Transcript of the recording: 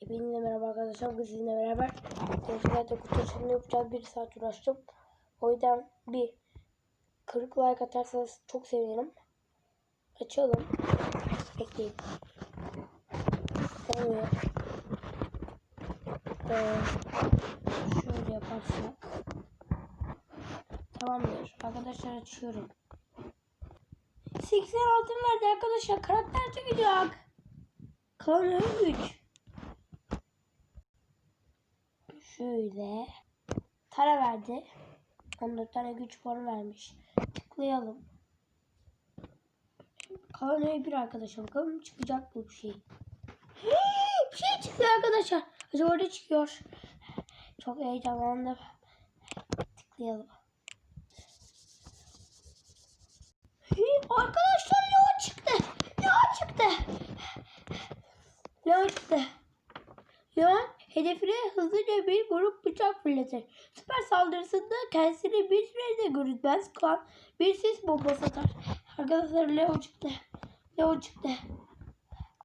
Hepinize merhaba arkadaşlar. Bugün sizinle beraber Gençler'de kutu yapacağız. Bir saat uğraştım. O yüzden bir 40 like atarsanız çok sevinirim. Açalım. Bekleyin. Olmuyor. Ee, şöyle yaparsak. Tamamdır. Arkadaşlar açıyorum. 80 altın verdi arkadaşlar. Karakter çıkacak. Kalan 3. Şöyle. Tara verdi. 14 tane güç puanı vermiş. Tıklayalım. Kalan bir arkadaşlar. Bakalım çıkacak mı bir şey. Hey, bir şey çıktı arkadaşlar. Acaba orada çıkıyor. Çok heyecanlandım. Tıklayalım. Hey, arkadaşlar Leo çıktı. Leo çıktı. Leo çıktı. Leon hedefine hızlıca bir grup bıçak fırlatır. Süper saldırısında kendisini bir sürede görünmez kalan bir sis bombası atar. Arkadaşlar Leo çıktı. Leo çıktı.